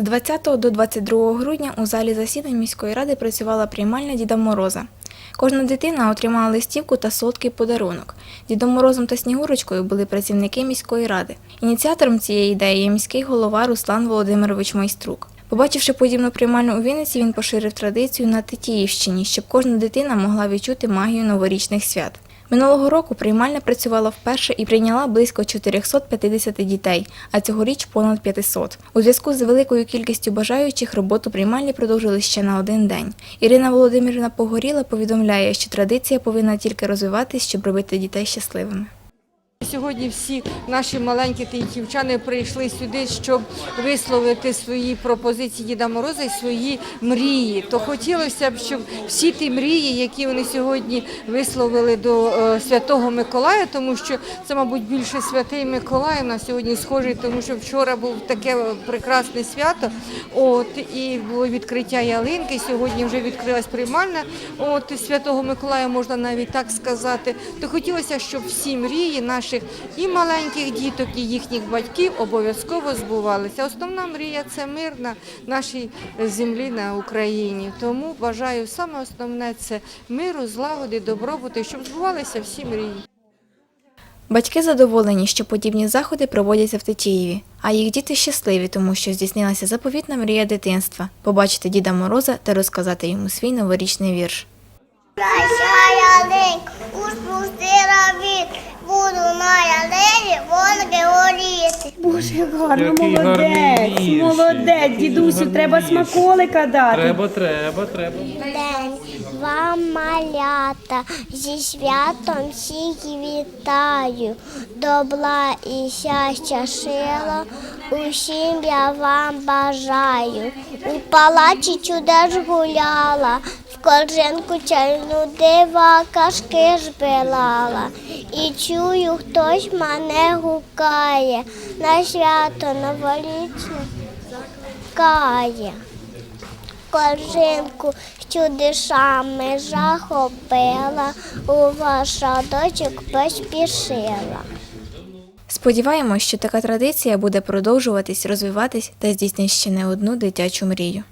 З 20 до 22 грудня у залі засідань міської ради працювала приймальня Діда Мороза. Кожна дитина отримала листівку та солодкий подарунок. Дідом Морозом та Снігурочкою були працівники міської ради. Ініціатором цієї ідеї є міський голова Руслан Володимирович Майструк. Побачивши подібну приймальну у Вінниці, він поширив традицію на Тетіївщині, щоб кожна дитина могла відчути магію новорічних свят. Минулого року приймальня працювала вперше і прийняла близько 450 дітей, а цьогоріч понад 500. У зв'язку з великою кількістю бажаючих роботу приймальні продовжили ще на один день. Ірина Володимирівна Погоріла повідомляє, що традиція повинна тільки розвиватись, щоб робити дітей щасливими. Сьогодні всі наші маленькі тиньківчани прийшли сюди, щоб висловити свої пропозиції Діда Мороза і свої мрії. То хотілося б, щоб всі ті мрії, які вони сьогодні висловили до е, Святого Миколая, тому що це, мабуть, більше святий Миколай на сьогодні схожий, тому що вчора був таке прекрасне свято. От і було відкриття ялинки. Сьогодні вже відкрилась приймальна. От Святого Миколая можна навіть так сказати. То хотілося, щоб всі мрії наших і маленьких діток, і їхніх батьків обов'язково збувалися. Основна мрія це мир на нашій землі на Україні. Тому бажаю саме основне це миру, злагоди, добробуту, щоб збувалися всі мрії. Батьки задоволені, що подібні заходи проводяться в Тетіїві, а їх діти щасливі, тому що здійснилася заповітна мрія дитинства побачити Діда Мороза та розказати йому свій новорічний вірш. Боже, гарно, Який гарний молодець, віршик. молодець, Який дідусю, гарний треба віршик. смаколика дати. Треба, треба, треба. День вам малята, зі святом всіх вітаю. Добра і щастя шила, усім я вам бажаю. У палаці чудес гуляла, в чайну дива кашки збирала. І чую, хтось мене гукає, на свято новорічне кає. Коржинку з чудесами захопила, у ваш садочок поспішила. Сподіваємось, що така традиція буде продовжуватись, розвиватись та здійснить ще не одну дитячу мрію.